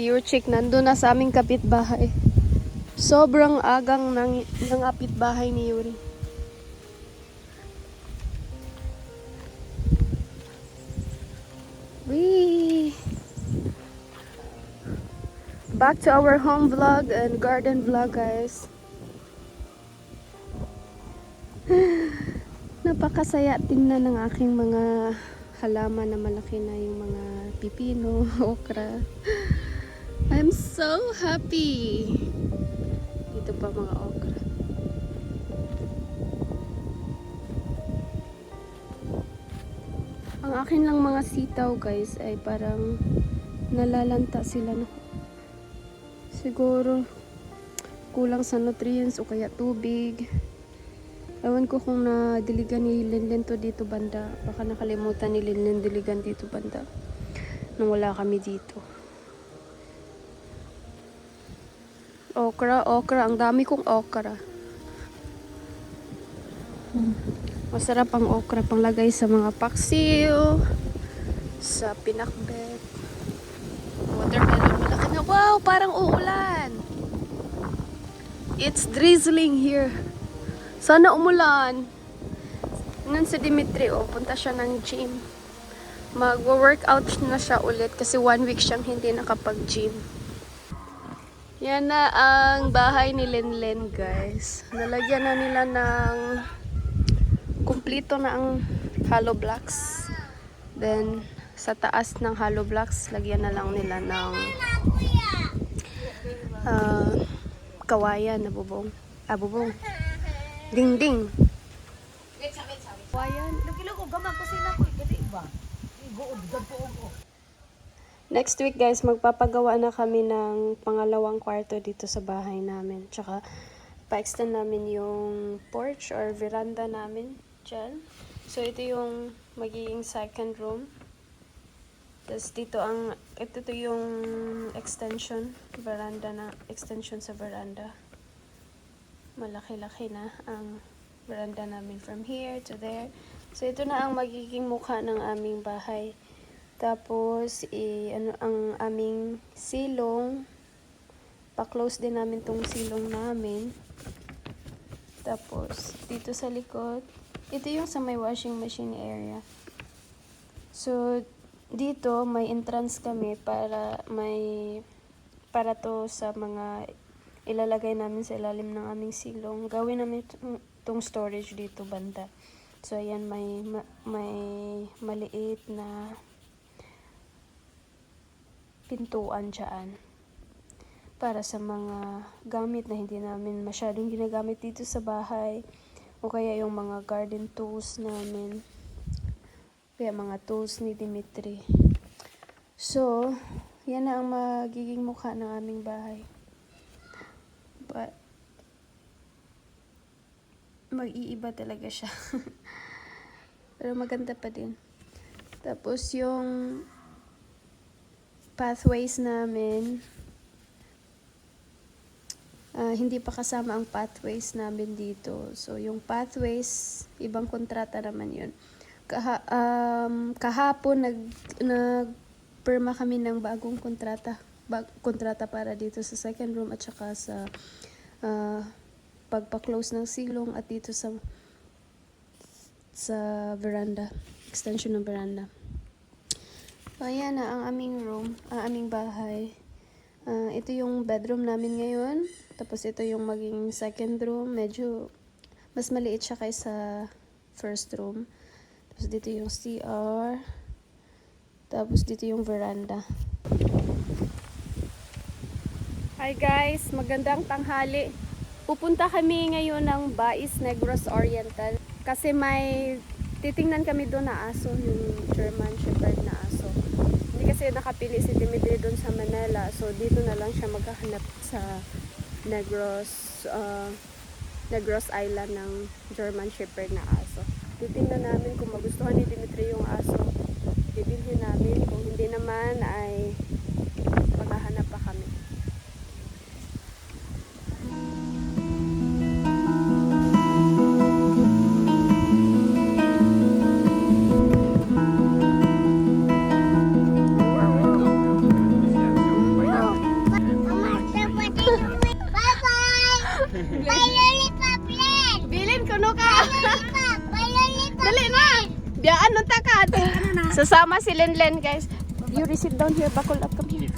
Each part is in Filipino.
Si Yurchik nandun na sa aming kapitbahay. Sobrang agang ng, ng kapitbahay ni Yuri. Wee! Back to our home vlog and garden vlog, guys. Napakasaya tingnan ng aking mga halaman na malaki na yung mga pipino, okra. I'm so happy. Dito pa mga okra. Ang akin lang mga sitaw guys ay parang nalalanta sila no. Siguro kulang sa nutrients o kaya tubig. Ewan ko kung na-diligan ni Linlin to dito banda. Baka nakalimutan ni Linlin diligan dito banda. Nung wala kami dito. Okra, okra. Ang dami kong okra. Masarap ang okra panglagay sa mga paksiw, sa pinakbet, watermelon malaki na. Wow, parang uulan. It's drizzling here. Sana umulan. Nun si Dimitri, oh, punta siya ng gym. Mag-workout na siya ulit kasi one week siyang hindi nakapag-gym. Yan na ang bahay ni Lenlen, guys. Nalagyan na nila ng kumplito na ang hollow blocks. Then, sa taas ng hollow blocks, lagyan na lang nila ng ah, kawayan na bubong. Ah, bubong. Ding-ding. Wayan, nagkilo ko gamang ko sila ko kasi iba. Igo udad po ko. Next week guys, magpapagawa na kami ng pangalawang kwarto dito sa bahay namin. Tsaka, pa-extend namin yung porch or veranda namin dyan. So, ito yung magiging second room. Tapos dito ang, ito to yung extension, veranda na, extension sa veranda. Malaki-laki na ang veranda namin from here to there. So, ito na ang magiging mukha ng aming bahay. Tapos, i ano ang aming silong. Pa-close din namin tong silong namin. Tapos, dito sa likod, ito yung sa may washing machine area. So, dito may entrance kami para may para to sa mga ilalagay namin sa ilalim ng aming silong. Gawin namin itong- itong storage dito banda. So, ayan, may, ma- may maliit na pintuan dyan para sa mga gamit na hindi namin masyadong ginagamit dito sa bahay. O kaya yung mga garden tools namin. Kaya mga tools ni Dimitri. So yan na ang magiging mukha ng aming bahay. But mag-iiba talaga siya. Pero maganda pa din. Tapos yung pathways namin ah, hindi pa kasama ang pathways namin dito. So, yung pathways, ibang kontrata naman yun. Kaha, um, kahapon, nag, nagperma kami ng bagong kontrata. Bag, kontrata para dito sa second room at saka sa ah, pagpa-close ng silong at dito sa sa veranda. Extension ng veranda. So, ayan na ang aming room, ang aming bahay. Ah, ito yung bedroom namin ngayon. Tapos ito yung maging second room. Medyo mas maliit siya kaysa first room. Tapos dito yung CR. Tapos dito yung veranda. Hi guys, magandang tanghali. Pupunta kami ngayon ng Bais Negros Oriental kasi may titingnan kami doon na aso, yung German Shepherd na kasi nakapili si Dimitri doon sa Manila, so dito na lang siya maghahanap sa Negros uh, Negros Island ng German Shepherd na aso. Titingnan namin kung magustuhan ni Dimitri yung aso. Bibilhin namin. Kung hindi naman ay Lenlen, guys. Yuri, sit down here. Bakul up, come here.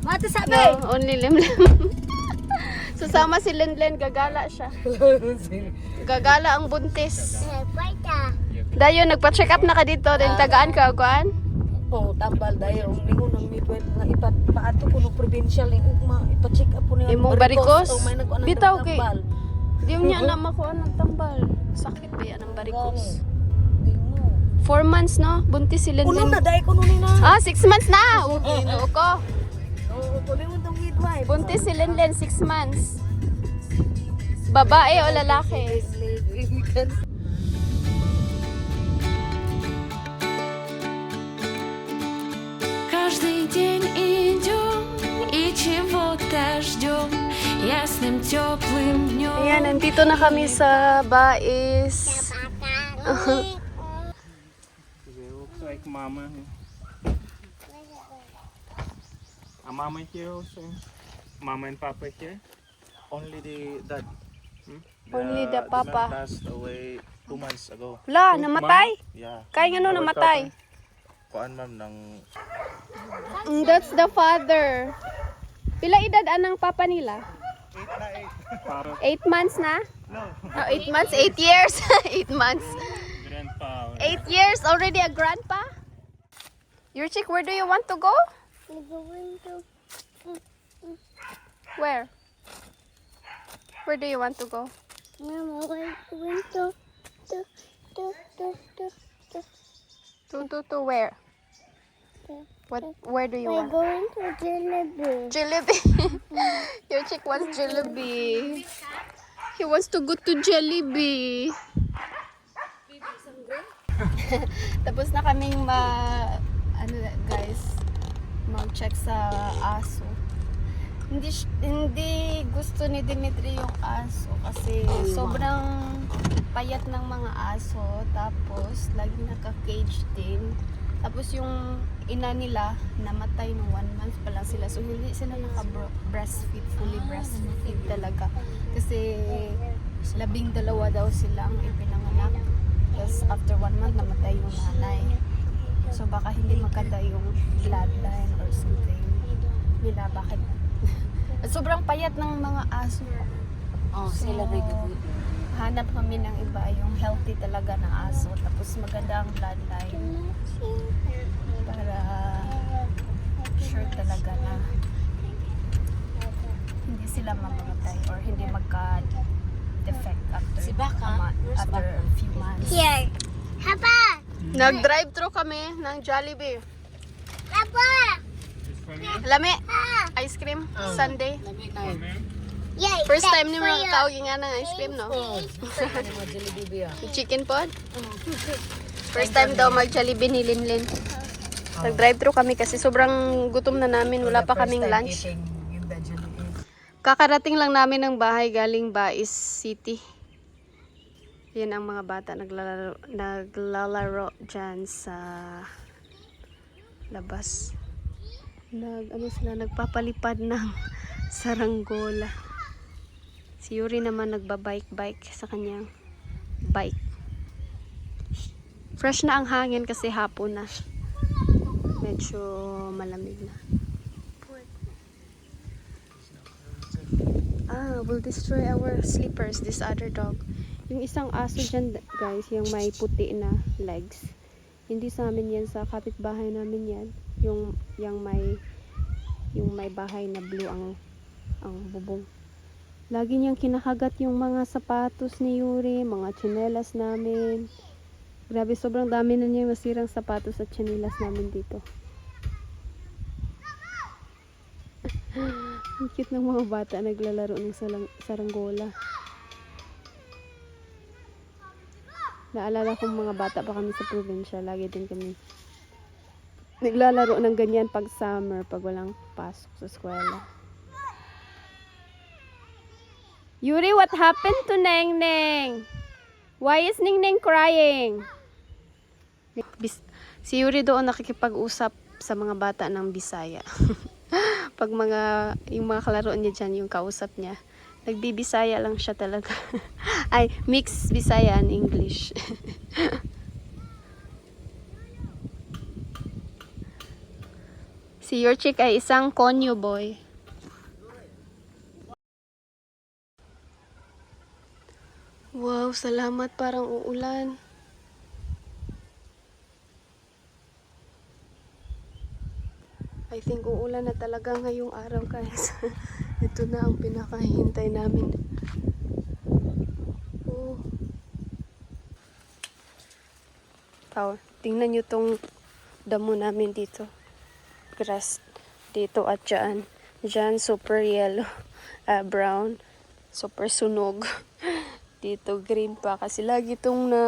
Mata sabi! No, only Lemlem. Sasama si Lenlen, gagala siya. Gagala ang buntis. Dayo, nagpa-check up na ka dito. Then tagaan ka, kuan? Oh, tambal dayo. Lingon ng midwife nga ipat paato ko no provincial ing ugma ipa-check up po niya. Imong nagkuan Bitaw kay- tambal. Di niya na makuha ng tambal. Sakit ba yan ang varicose? Di mo. Four months, no? Buntis si Kuno Lenlen. na dai kuno ni na. Ah, six months na! Okay, no ko. Oh, tuloy mo tong midwife. Buntis si Lenlen, six months. Babae o lalaki? Каждый день идем и чего-то ждем Ясным теплым днем Ayan, nandito na kami sa Bais. It looks like mama. A mama here also. Mama and papa here. Only the dad. Hmm? Only the papa. passed away two months ago. Wala, namatay. Yeah. Kaya nga no, namatay. Kuan ma'am ng Mm, That's the father. Pila edad anang papa nila? Para Eight months na? No. Oh, eight months? Eight years? eight months. grandpa. Eight years already a grandpa? Your chick, where do you want to go? Where? Where do you want to go? To, to, to where? What, where do you want? going to Jollibee. Jollibee. Your chick wants Jollibee. He wants to go to Jollibee. Tapos na kaming ma ano guys, mag-check sa aso. Hindi hindi gusto ni Dimitri yung aso kasi sobrang payat ng mga aso tapos lagi naka-cage din. Tapos yung ina nila namatay nung one month pa lang sila. So hindi sila naka-breastfeed, fully breastfeed talaga. Kasi labing dalawa daw silang ipinanganak. Tapos after one month namatay yung nanay. So baka hindi maganda yung bloodline or something nila. Bakit? Sobrang payat ng mga aso. Oh, sila rin. Hanap kami ng iba, yung healthy talaga na aso. Tapos maganda ang bloodline. Para sure talaga na hindi sila mamamatay or hindi magka-defect after, Si Baka? Where's after a few months. Here. Papa! Nag-drive-thru kami ng Jollibee. Papa! Lami, ice cream, Sunday. Lami. Yay! First time ni mga kaogi nga ng ice cream, no? Oh. Chicken pod? First time daw mag Jollibee ni Linlin. Nag-drive-thru kami kasi sobrang gutom na namin. Wala pa kaming lunch. Kakarating lang namin ng bahay galing Bais City. Yan ang mga bata naglalaro, naglalaro dyan sa labas. Nag, ano sila, nagpapalipad ng saranggola. Si Yuri naman nagbabike-bike sa kanyang bike. Fresh na ang hangin kasi hapon na. Medyo malamig na. Ah, will destroy our sleepers, this other dog. Yung isang aso dyan, guys, yung may puti na legs. Hindi sa amin yan, sa kapitbahay namin yan. Yung, yung may, yung may bahay na blue ang, ang bubong. Lagi niyang kinakagat yung mga sapatos ni Yuri, mga tsinelas namin. Grabe, sobrang dami na niya masirang sapatos at tsinelas namin dito. Ang cute ng mga bata naglalaro ng salang, saranggola. Naalala kong mga bata pa kami sa probinsya. Lagi din kami naglalaro ng ganyan pag summer, pag walang pasok sa eskwela. Yuri, what happened to Neng Neng? Why is Neng Neng crying? Si Yuri doon nakikipag-usap sa mga bata ng Bisaya. pag mga yung mga kalaro niya dyan, yung kausap niya, Nagbibisaya lang siya talaga. Ay, mix Bisaya and English. si your chick ay isang konyo boy. Wow, salamat parang uulan. I think uulan na talaga ngayong araw guys. Ito na ang pinakahintay namin. Oh. Tao, tingnan nyo tong damo namin dito. Grass dito at dyan. Dyan super yellow, ah, brown, super sunog. dito green pa kasi lagi itong na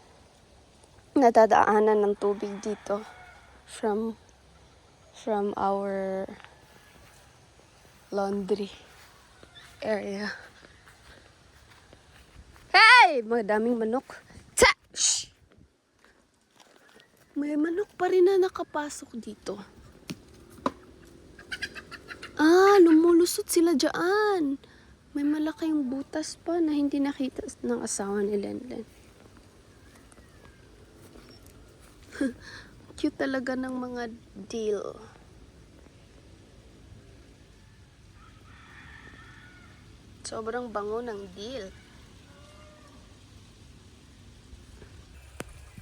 nadadaanan ng tubig dito from from our laundry area. Hey! Madaming manok. Tsa! Shh! May manok pa rin na nakapasok dito. Ah, lumulusot sila dyan. May malaking butas pa na hindi nakita ng asawa ni Lenlen. Cute talaga ng mga deal. Sobrang bango ng deal.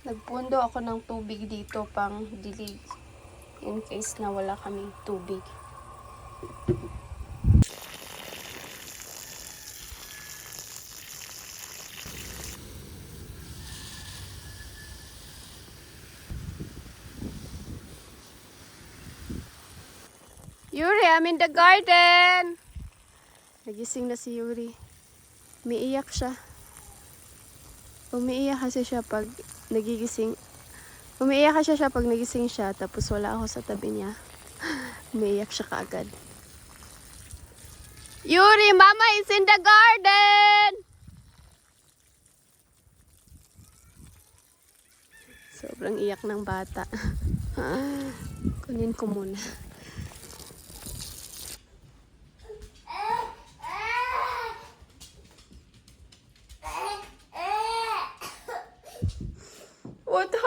Nagpundo ako ng tubig dito pang dilig. In case na wala kaming tubig. Yuri, I'm in the garden! Nagising na si Yuri. Umiiyak siya. Umiiyak kasi siya pag nagigising. Umiiyak kasi siya pag nagising siya tapos wala ako sa tabi niya. Umiiyak siya kaagad. Yuri, mama is in the garden! Sobrang iyak ng bata. Kunin ko muna.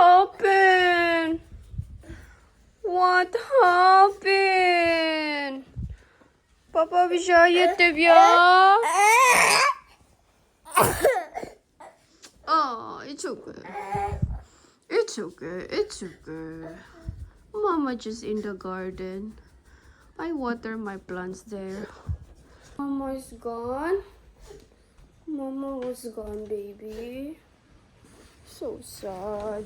What happened? What happened? Papa Vijaya Divya? Oh, it's okay. It's okay. It's okay. Mama just in the garden. I water my plants there. Mama is gone. Mama was gone, baby. So sad.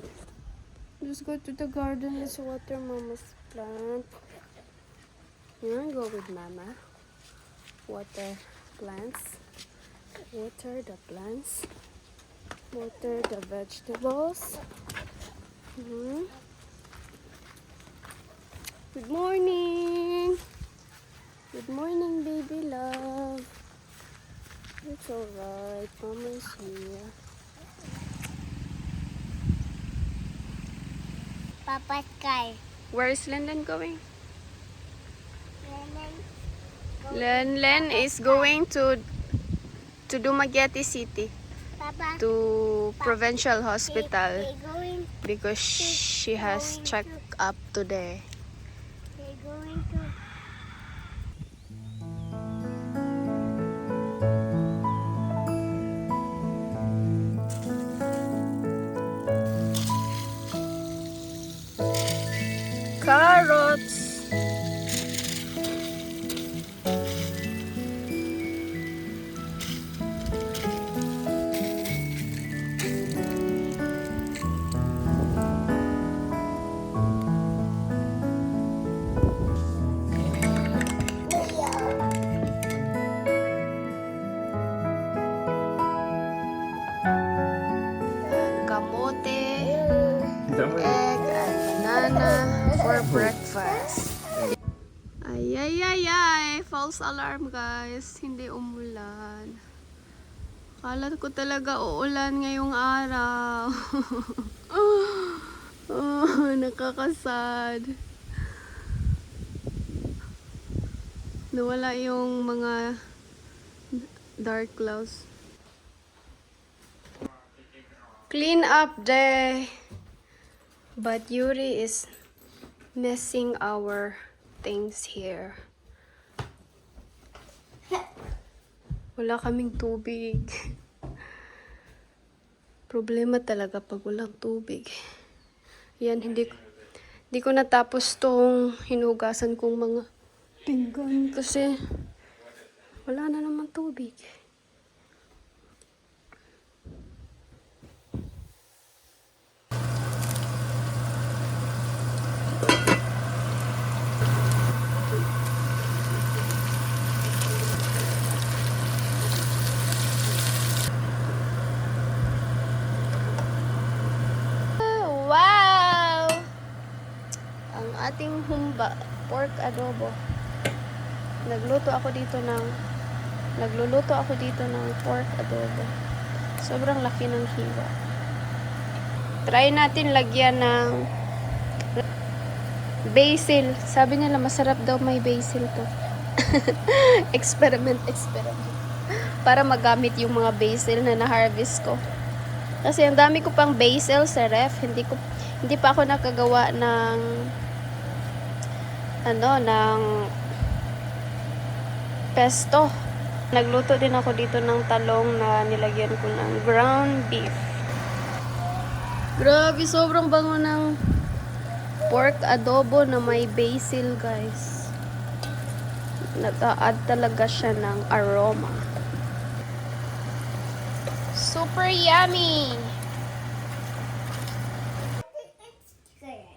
Let's go to the garden. Let's water Mama's plant. You wanna go with Mama? Water plants. Water the plants. Water the vegetables. Mhm. Good morning. Good morning, baby love. It's alright. Mama's here. Papa Sky. Where is Lenlen going? Lemon. Lenlen is going to to Dumaguete City Papa. to provincial They, hospital they going. because she has check up today. They False alarm, guys. Hindi umulan. Akala ko talaga uulan ngayong araw. oh, nakakasad. Nawala yung mga dark clouds. Clean up day. But Yuri is messing our things here. Wala kaming tubig. Problema talaga pag walang tubig. Yan, hindi ko, hindi ko natapos tong hinugasan kong mga pinggan kasi wala na naman tubig. Wow! Ang humba, pork adobo. Nagluto ako dito ng nagluluto ako dito ng pork adobo. Sobrang laki ng hiwa. Try natin lagyan ng basil. Sabi nila masarap daw may basil to. experiment, experiment. Para magamit yung mga basil na na-harvest ko. Kasi ang dami ko pang basil sa ref, hindi ko hindi pa ako nakagawa ng ano, ng pesto. Nagluto din ako dito ng talong na nilagyan ko ng ground beef. Grabe, sobrang bango ng pork adobo na may basil, guys. Nag-a-add talaga siya ng aroma. Super yummy!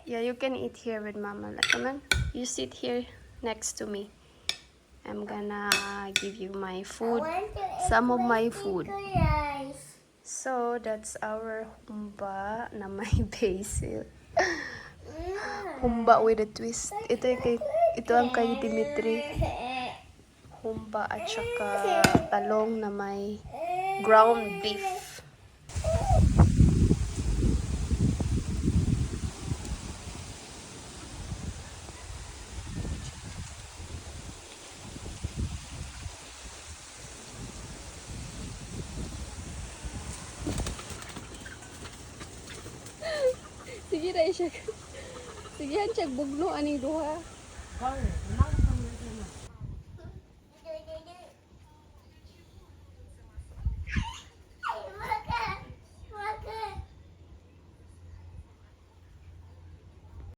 Yeah, you can eat here with mama. Like, come on. You sit here next to me. I'm gonna give you my food. Some of my food. So, that's our humba na may basil. humba with a twist. Ito, yung kay, ito ang kay Dimitri. Humba at saka talong na may ground beef. siya. Sige yan, bugno aning duha. Hi.